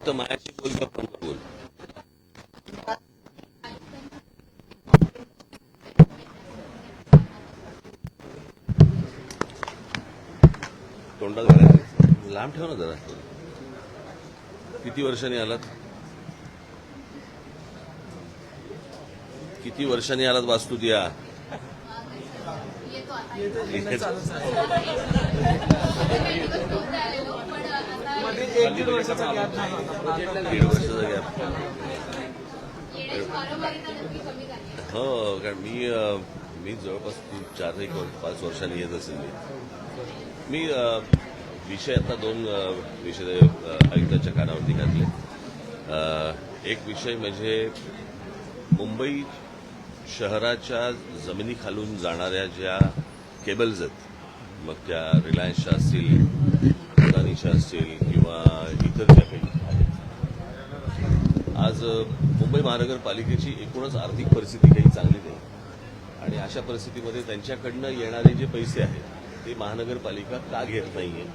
तर मायाशी बोल का पण बोल. तोंडात घालायचं. लांब ठेव ना जरा. किती वर्षांनी आलात? किती वर्षांनी आलात वास्तू द्या? दीड वर्षाचा गॅप हो कारण मी मी जवळपास तीन चार एक पाच वर्षांनी येत असेल मी. विषय आता दोन विषय आयुक्ताच्या कानावरती घातले. एक विषय म्हणजे मुंबई शहराच्या जमिनी खालून जाणाऱ्या ज्या केबल्स आहेत मग त्या रिलायन्सच्या असतील अदानीच्या असतील किंवा इतर ज्या काही आहेत. आज मुंबई महानगरपालिकेची एकूणच आर्थिक परिस्थिती काही चांगली नाही. आणि अशा परिस्थितीमध्ये त्यांच्याकडनं येणारे जे पैसे आहेत ते महानगरपालिका का घेत नाहीये?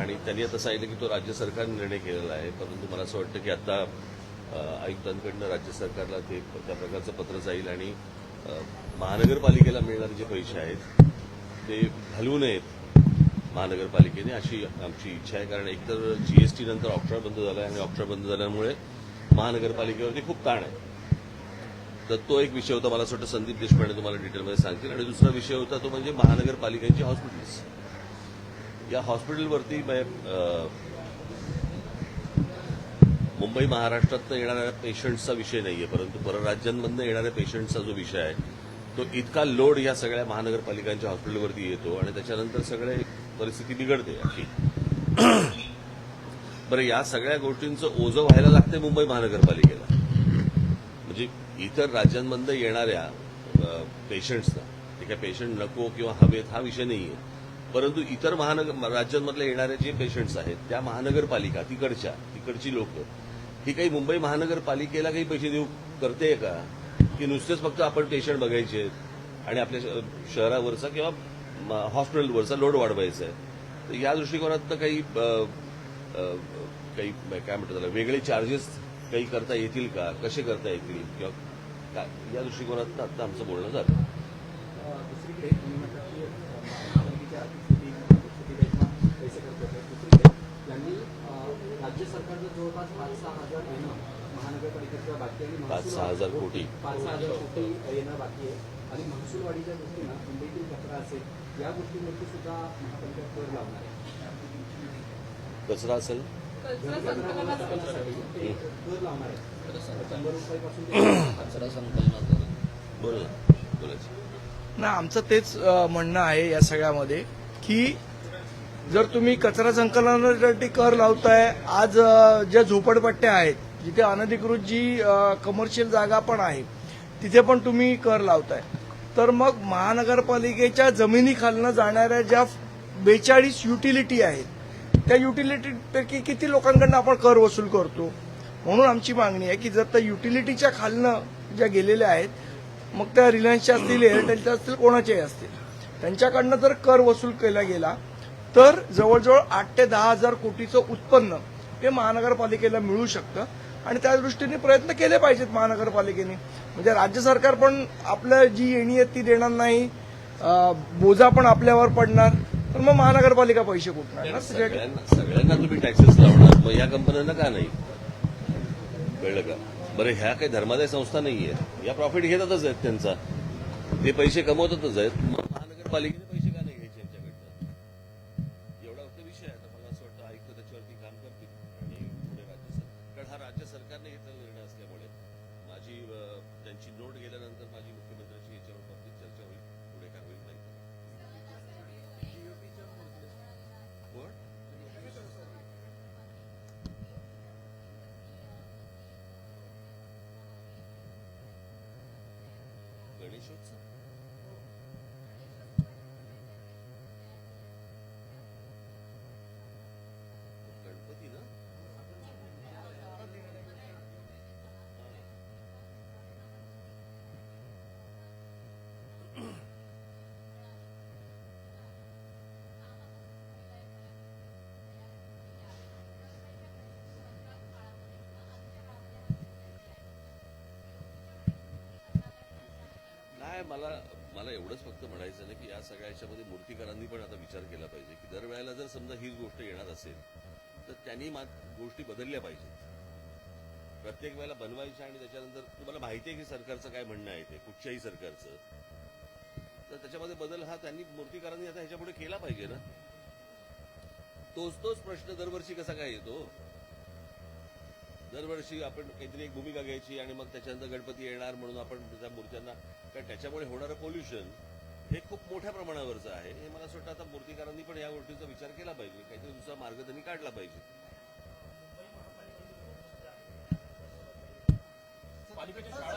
आणि त्यांनी आता सांगितलं की तो राज्य सरकारने निर्णय केलेला आहे परंतु मला असं वाटतं की आता आयुक्तांकडनं राज्य सरकारला ते त्या प्रकारचं पत्र जाईल आणि महानगरपालिकेला मिळणारे जे पैसे आहेत ते घालवू नयेत महानगरपालिकेने. अशी आमची इच्छा आहे. कारण एकतर जीएसटी नंतर ऑप्शन बंद झाला आहे आणि ऑप्शन बंद झाल्यामुळे महानगरपालिकेवरती खूप ताण आहे. तर तो एक विषय होता. मला असं वाटतं संदीप देशपांडे तुम्हाला डिटेलमध्ये सांगतील. आणि दुसरा विषय होता तो म्हणजे महानगरपालिकेची हॉस्पिटल्स. या हॉस्पिटलवरती म्हणजे, मुंबई महाराष्ट्रात येणाऱ्या पेशंट्सचा विषय नाहीये परंतु परराज्यांमधनं येणाऱ्या पेशंटचा जो विषय आहे तो इतका लोड या सगळ्या महानगरपालिकांच्या हॉस्पिटलवरती येतो आणि त्याच्यानंतर सगळे परिस्थिती बिघडते अशी. बरं या सगळ्या गोष्टींचं ओझं व्हायला लागते मुंबई महानगरपालिकेला. म्हणजे इतर राज्यांमधनं येणाऱ्या पेशंट्सना ठीक काय पेशंट नको किंवा हवेत हा विषय नाहीये. परंतु इतर महानगर राज्यांमधले येणारे जे पेशंट्स आहेत त्या महानगरपालिका तिकडच्या तिकडची लोक ही काही मुंबई महानगरपालिकेला काही पैसे देऊ करते का? की नुसतेच फक्त आपण पेशंट बघायचे आहेत आणि आपल्या श- शहरावरचा किंवा हॉस्पिटलवरचा लोड वाढवायचा आहे. तर या दृष्टिकोनात काही काही काय म्हणतात त्याला वेगळे चार्जेस काही करता येतील का? कसे करता येतील? किंवा काय या दृष्टिकोनात आता आमचं बोलणं झालं दुसरीकडे तुम्ही म्हणता की महापालिकेच्या आर्थिक स्थिती स्थितीदेखील पैसे खर्च होते दुसरीकडे यांनी अं, राज्य सरकारचं जवळपास पाच सहा हजार कोटी. पाच सहा हजार कोटी येणं बाकी आहे. आणि महसूलवाढीच्या दृष्टीनं मुंबईतील कचरा असेल या गोष्टींवरती सुद्धा महापालिका कर लावणार आहे. कचरा असेल? कचरा संकलनासाठी ते कर लावणार आहे. शंभर रुपयापासून ते बोल ना. बोलायचं. ना आमचं तेच म्हणणं आहे या सगळ्यामध्ये की जर तुम्ही कचरा संकलनासाठी कर लावताय आज ज्या झोपडपट्ट्या आहेत जिथे अनधिकृत जी कमर्शियल जागा पण आहे तिथे पण तुम्ही कर लावताय. तर मग महानगरपालिकेच्या जमिनीखालनं जाणाऱ्या ज्या बेचाळीस युटिलिटी आहेत त्या युटिलिटीपैकी किती लोकांकडनं आपण कर वसूल करतो? म्हणून आमची मागणी आहे की जर त्या युटिलिटीच्या खालनं ज्या गेलेल्या आहेत मग त्या रिलायन्सच्या असतील एअरटेलच्या असतील कोणाच्याही असतील त्यांच्याकडनं जर कर वसूल केला गेला तर जवळजवळ आठ ते दहा हजार कोटीचं उत्पन्न हे महानगरपालिकेला मिळू शकतं. आणि त्या दृष्टीने प्रयत्न केले पाहिजेत महानगरपालिकेने. म्हणजे राज्य सरकार पण आपलं जी येणी आहे ती देणार नाही. बोजा पण आपल्यावर पडणार. तर मग महानगरपालिका पैसे कुठणार ना सगळ्यांना तुम्ही टॅक्सेस लावणार. मग या कंपन्यांना का नाही? कळलं का? बरं ह्या काही धर्मादाय संस्था नाहीये. या प्रॉफिट घेतातच आहेत त्यांचा. ते पैसे कमवतातच आहेत मग महानगरपालिकेने पैसे का नाही घ्यायचे यांच्याकडनं एवढा फक्त विषय आहे आता मला असं वाटतं आयुक्त त्याच्यावरती काम करतील. आणि पुढे राज्य सरकार कारण हा राज्य सरकारने घेतलेला निर्णय असल्यामुळे माझी त्यांची नोट गेल्यानंतर माझी मुख्यमंत्र्यांची याच्यावर बाबतीत चर्चा होईल. पुढे काय होईल नाही. कोण? गणेशोत्सव गणपती ना मला मला एवढंच फक्त म्हणायचं ना की या सगळ्या याच्यामध्ये मूर्तीकारांनी पण आता विचार केला पाहिजे की दरवेळेला जर समजा हीच गोष्ट येणार असेल तर त्यांनी गोष्टी बदलल्या पाहिजेत. प्रत्येक वेळेला बनवायच्या आणि त्याच्यानंतर तुम्हाला माहिती आहे की सरकारचं काय म्हणणं आहे ते कुठच्याही सरकारचं. तर त्याच्यामध्ये बदल हा त्यांनी मूर्तीकारांनी आता ह्याच्यापुढे केला पाहिजे ना. तोच तोच प्रश्न दरवर्षी कसा काय येतो? दरवर्षी आपण काहीतरी एक भूमिका घ्यायची आणि मग त्याच्यानंतर गणपती येणार म्हणून आपण त्या मूर्त्यांना कारण त्याच्यामुळे होणारं पोल्युशन हे खूप मोठ्या प्रमाणावरचं आहे. हे मला असं वाटतं आता मूर्तीकारांनी पण या गोष्टीचा विचार केला पाहिजे. काहीतरी दुसरा मार्ग त्यांनी काढला पाहिजे. पालिकेच्या शाळा-